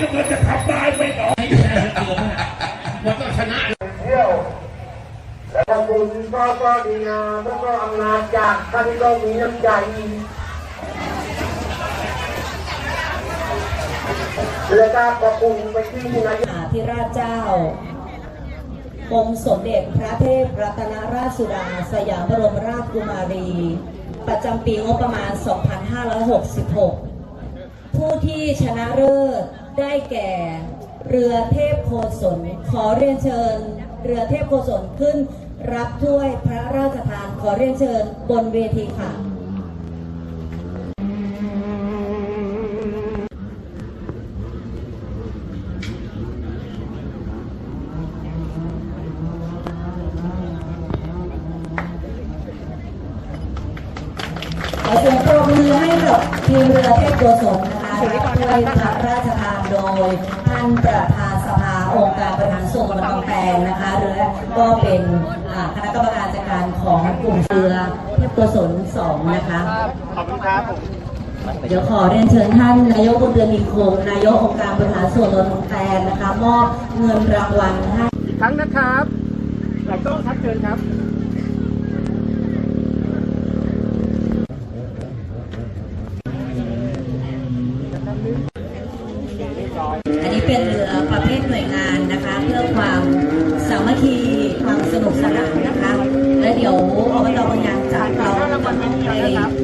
น้ำเงินจะทำได้ไหมหนอมันต้องชนะเที่ยวและขอบคุณพ่อก็ดีงามแล้วก็อำนาจจากท่านก็มีน้ำใจและก็ขอบคุณไปที่นายกมหาธิราชเจ้าองค์สมเด็จพระเทพรัตนราชสุดาสยามบรมราชกุมารี ประจำปีงบประมาณ 2566 ผู้ที่ชนะเลิศ ได้แก่เรือเทพโคศลขอเรียนเชิญ เรือเทพโคศลขึ้น รับถ้วยพระราชทานขอเรียนเชิญบนเวทีค่ะขอเสียงปรบมือให้กับทีมเรือเทพโกศลนะคะรับถ้วยพระราชทาน โดยท่านประธานสภาองค์การบริหารส่วนตำบลบางแตงนะคะหรือก็เป็นอ่าคณะกรรมการจัดการของกลุ่มเรือเทพโกศลสองนะคะ ขอบคุณครับผมเดี๋ยวขอเรียนเชิญท่านนายกบุญเดือนมีคงนายกองค์การบริหารส่วนตำบลบางแตงนะคะมอบเงินรางวัลให้อีกครั้งนะครับหลังต้องครับเชิญครับ อันนี้ เป็นเรือประเภทหน่วยงานนะคะ เพื่อความสามัคคีความสนุกสนานนะคะ และเดี๋ยวอบตบางยางจะเราให้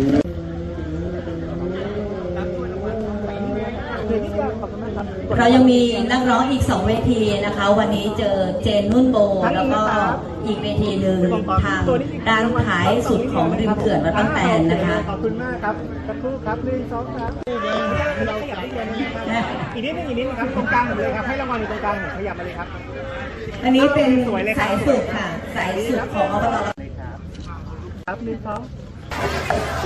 เรายังมีนักร้องอีกสองเวทีนะคะ วันนี้เจอเจนนุ่นโบ แล้วก็อีกเวทีหนึ่งทางด้านท้ายสุดของริมเขื่อนวัดบางแตนนะคะขอบคุณมากครับสักครู่ครับหนึ่งสองสามเราขยับนิดเดียวนะครับอีกนิดนึงอีกนิดนึงครับตรงกลางหมดเลยครับให้รางวัลอยู่ตรงกลางหมดขยับมาเลยครับ อันนี้เป็นสายสุดค่ะ สายสุดของอบตครับหนึ่งสอง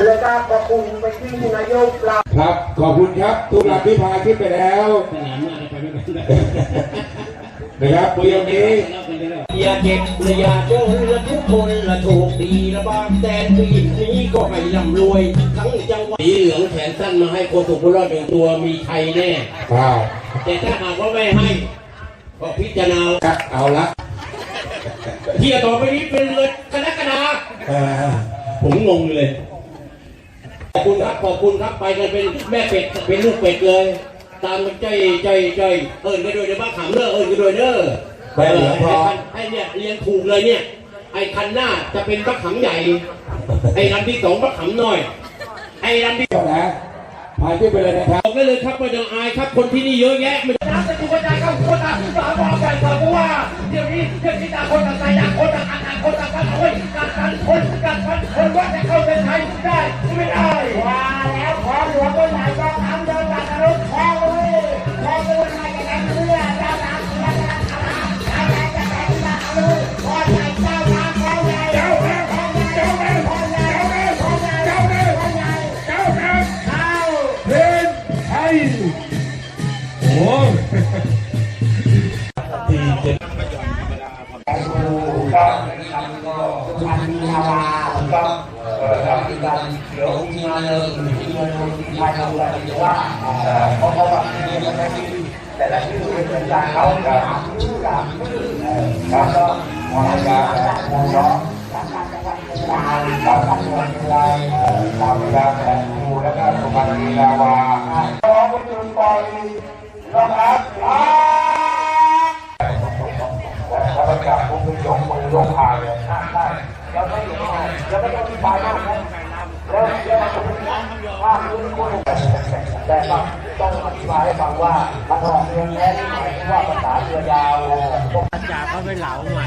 และก็ขอบคุณไปที่นายกเราครับ ขอบคุณครับทุกลำที่พาขึ้นไปแล้วสนามหน้าไปไม่เป็นไรนะครับเรื่องนี้อย่าเก็บและอย่าจนและทุกคนละโชคดีและบางแต่ปีนี้ก็ไม่ร่ำรวย ทั้งจังหวัดสีเหลืองแขนสั้นมาให้โคสุบุรอดหนึ่งตัวมีชัยแน่อ้าวแต่ถ้าหากว่าไม่ให้ก็พิจารณากัดเอาละเที่ยต่อไปนี้เป็นเลยกรกฎาเออ ผมงงเลย ขอบคุณครับ ขอบคุณครับ ไปกันเป็นแม่เป็ด เป็นลูกเป็ดเลย ตามกันใจใจใจเอิญกันโดวยเด้อบ้าขำเด้อเอิญกันโดวยเด้อไปเหลืองพอไอ้เนี่ยเรียนถูกเลยเนี่ย ไอ้คันหน้าจะเป็นบ้าขำใหญ่ ไอ้ลำที่สองบ้าขำน้อย ไอ้ลำที่เจ้านะพาขึ้นไปเลยนะครับบอกได้เลยครับไม่ต้องอายครับคนที่นี่เยอะแยะไม่น้ำจะดูกระจายเข้าคนต่างสาวบอกกันเพราะว่าเดี๋ยวนี้เดี๋ยวนี้ต่างคนต่างใจต่างคนต่างอันต่างคน โอ้ดีเจ็ดก็ทำก็พันนาวาก็เอ่อทำกันเดี๋ยวมีงานเลยมีงานมีงานเราแต่ว่าเอ่อเขาเขาแบบมีแต่ละที่ แต่ละที่เป็นกาขาจะชื่อกับแล้วก็มองการมองน้องการการจังหวัดการการจังหวัดอะไรการเวแต่งดูแล้วก็สุพรรณนาวาร้องก็คือปล่อยาวกมึงยกมือลงพายเลยได้แล้วไม่ลงพายแล้วไม่ต้องมีพายมากนะแล้วเดี๋ยวมันจาพนี้ก็แต่ต้องต้องอธิบายให้ฟังว่ามันออกเรือแท้ที่หมายถึงว่าภาษาเรือยาวพวกจ่าเขาไปเหลาใหม่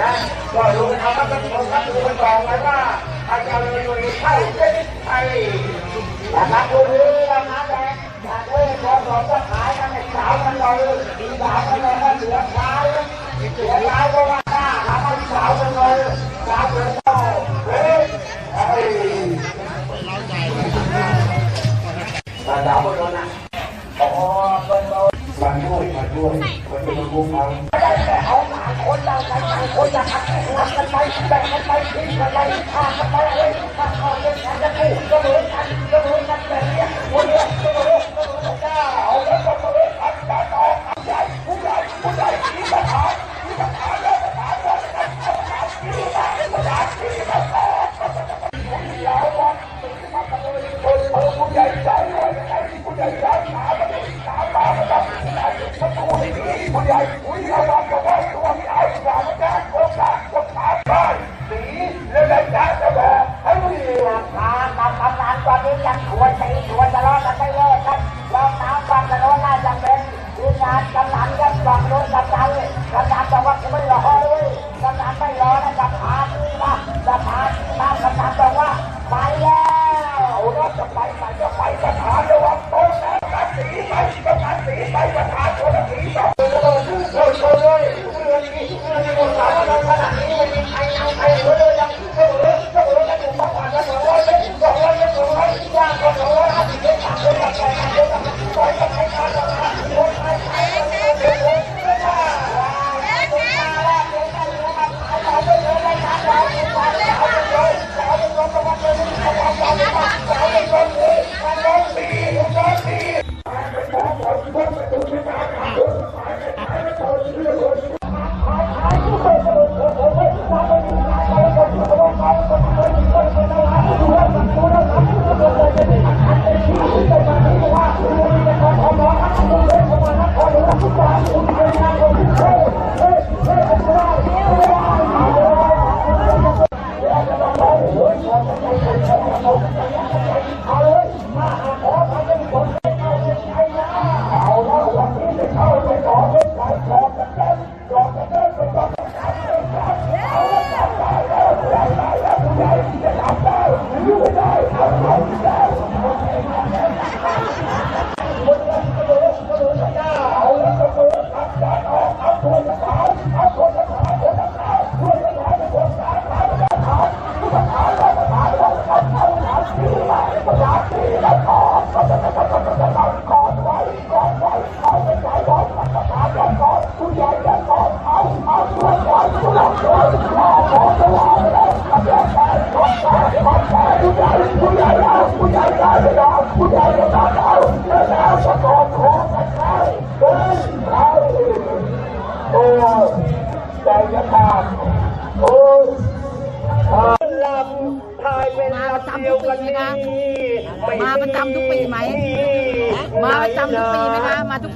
นที่แค่แก้ปัญหาความเดือดร้อนครับแก้ปัญหาก็รู้นะครับท่านผู้ชมครับดูกันต่อไปว่าอาจารย์เลยเลยเข้าเส้นชัยนะครับดูนี้นะครับแดงจากเล่นบอลสองก็ขายกันในสาวกันเลยดีสาวกันเลยก็เหลือท้ายเหลือท้ายก็ว่าหน้าหาที่สาวกันเลยสาวเลยก็เฮ้ยเฮ้ยมาดาวบนนั้นะอ๋อเป็นเรามาด้วยมาด้วยคนเป็นผู้ฟังแต่เอามา คนเราใช้คนจะหักหักกันไปแบ่งกันไปทิ้งกันไปฆ่ากันไปเลยถ้าเขาเล่นกันจะกู้ก็เหมือนกันก็เหมือนกันแบบนี้วันนี้ก็เหมือนก็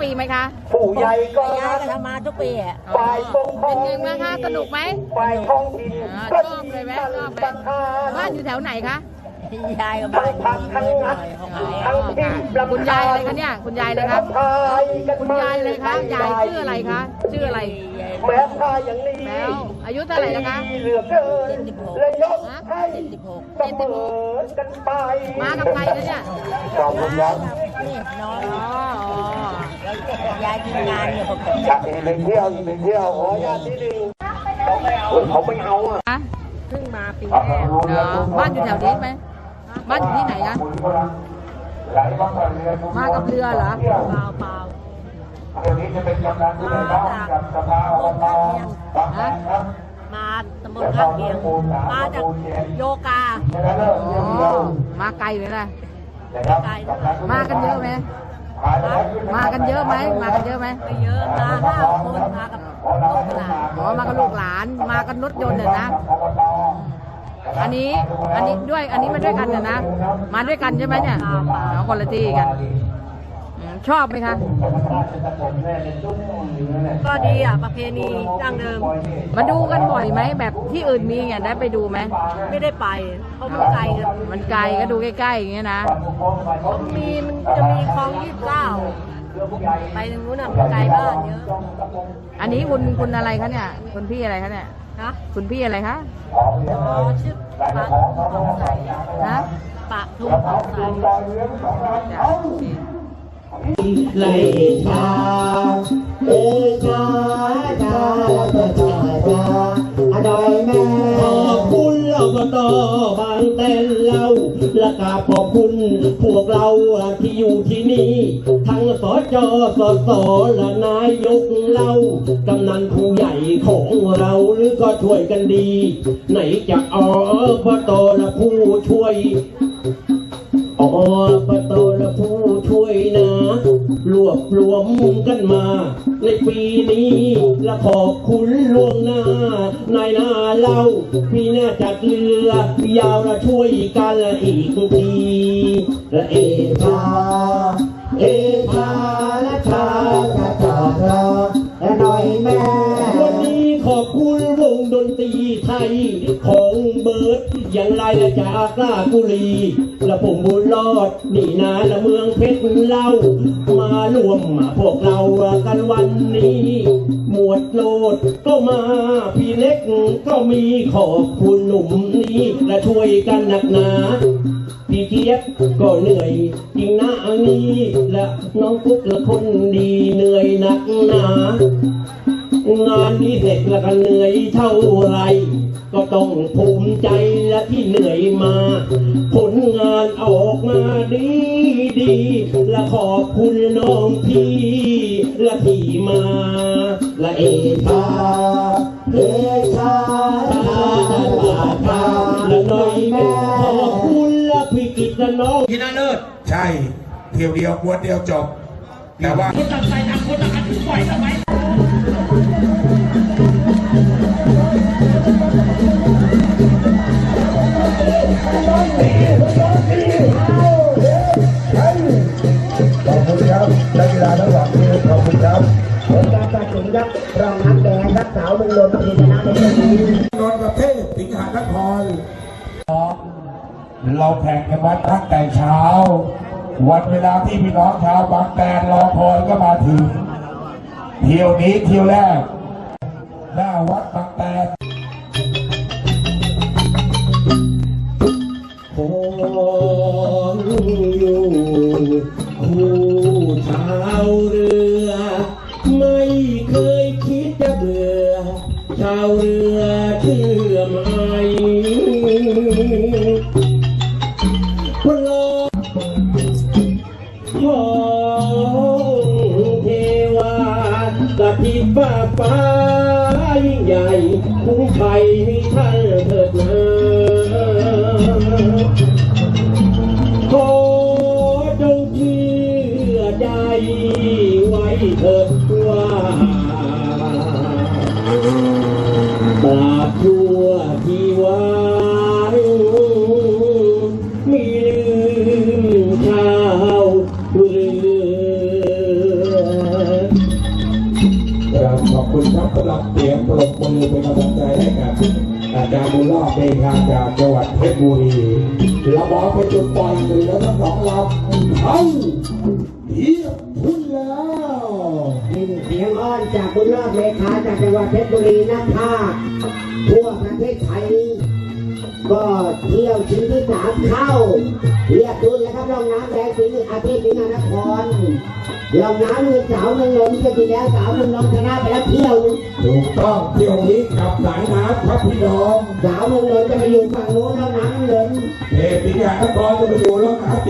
ปีไหมคะผู้ใหญ่ก็ยายก็ทำมาทุกปีอะฝ่ายปกครอเป็นงไงบ้างคะสนุกไหมฝ่ายท้องถิ่นอ่าชอบเลยไหมชอบไหมประธานบ้านอยู่แถวไหนคะยายก็ทั้บ้างนพักทั้งนัดทั้งที่ประธานคุณยายอะไรคะเนี่ยคุณยายเลยครับทายกันคุณยายเลยคะยายชื่ออะไรคะชื่ออะไรแม้พาอย่างนี้แมวอายุเท่าไหร่แล้วคะเหลือเกินเลยยกให้เจ็ดสิบหกเสมอกันไปมากับใครคะเนี่ยขอบคุณครับ นี่น้อยอ๋ออ๋อ ยายทีมงานเนี่ยผมจากอีกหนึ่งเที่ยวหนึ่งเที่ยวขออนุญาตที่หนึ่เขาไม่เอาอะเพิ่งมาปีแรกเนาะบ้านอยู่แถวนี้ไหมบ้านอยู่ที่ไหนคะมากับเรือเหรอเปล่าเปล่าเดี๋ยวนี้จะเป็นกำลังผู้ใหญ่บ้านกับสภาอบตบางแห่งครับมาตำบลข้างเคียงมาจากโยกาชนะเลิศอ๋เรื่องเดียอวมาไกลไหมล่ะนะมากันเยอะไหม มากันเยอะไหมมากันเยอะไหมไม่เยอะมาห้าคนมากับลูกหลานอ๋อมากับลูกหลาน มากันรถยนต์เนี่ยนะอันนี้อันนี้ด้วยอันนี้มาด้วยกันเนี่ยนะ มาด้วยกันใช่ไหมเนี่ยอ๋อคนละที่กันอืม ชอบไหมคะ ก็ดีอะประเพณีดั้งเดิม มาดูกันบ่อยไหมแบบที่อื่นมีไงได้ไปดูไหมไม่ได้ไปเพราะมันไกลกันมันไกลก็ดูใกล้ๆอย่างเงี้ยนะมีมันจะมีคลองยี่สิบเก้าไปทางนู้นอะไกลบ้านเยอะอันนี้คุณคุณอะไรคะเนี่ยคุณพี่อะไรคะเนี่ยฮะคุณพี่อะไรคะชื่อปะทองใสฮะปะทุมทองใสจ้ะ ไล่ชาเอชาชาชาชาชาอร่อยแม่ขอบคุณเราก็ต่อบางแตนเราและกราบขอบคุณพวกเราที่อยู่ที่นี่ ทั้งสจสสและนายกเรากำนันผู้ใหญ่ของเราหรือก็ช่วยกันดี ไหนจะอบตและผู้ช่วยอบตและผู้ วบรวมกันมา ในปีนี้และขอบคุณล่วงหน้า นายหน้าเล่าปีหน้าจัดเรือ ยาวและช่วยกันละอีกทีและเอชาเอชา อย่างไรละจากลากุรีและผมบุญรอดนี่นาละเมืองเพชรเล่ามารวมพวกเรากันวันนี้ หมวดโนดก็มาพี่เล็กก็มีขอบคุณหนุ่มนี้และช่วยกันหนักหนาพี่เจี๊ยบก็เหนื่อยจริงนะอันนี้และน้องกุ๊กละคนดีเหนื่อยหนักหนางานนี้เสร็จแล้วก็เหนื่อยเท่าไร ก็ต้องภูมิใจและที่เหนื่อยมา ผลงานออกมาดีดี และขอบคุณน้องพี่และที่มา และเอชาเอชาชาชาชาชาและน้อยแม่ขอบคุณและพี่กิตและน้องที่น่าเลิศใช่เที่ยวเดียวกวนเดียวจบแต่ว่าคนต่างใจต่างคนต่างกันปล่อยทำไม นักกีฬาทั้งสองทีมขอบคุณครับผลการตัดสินครับรองน้ำแดงครับสาวเมืองนนท์ทีมชนะในวันนี้นนท์ประเทศสิงหานครเราแข่งกันมาตั้งแต่เช้า วันเวลาที่พี่น้องชาวบางแตนรอคอยก็มาถึง เที่ยวนี้เที่ยวแรก หน้าวัดบางแตน ชาวเรือเชื่อไหม ชรบุรีเราบอกไปจุดปล่อยเลยแล้วทั้งสองลำเอ้าเยี่ยมขึ้นแล้วนี่เสียงอ้อนจากบุญรอดเลขาจากจังหวัดเพชรบุรีนักภาคทั่วประเทศไทยก็เที่ยวชิงที่สามเข้า เรียกดุลแล้วครับรองน้ำแดงสิงห์อาทิตย์สิงห์นครรองน้ำเงินสาวเมืองนนท์ก็ทีแล้วสาวเมืองนนท์ชนะไปแล้วเที่ยวหนึงถูกต้องเที่ยวนี้กลับสายน้ำครับพี่น้องสาวเมืองนนท์จะไปอยู่ฝั่งโน้นรองน้ำเงินเทพสิงหานครจะไปอยู่แล้วน้ำ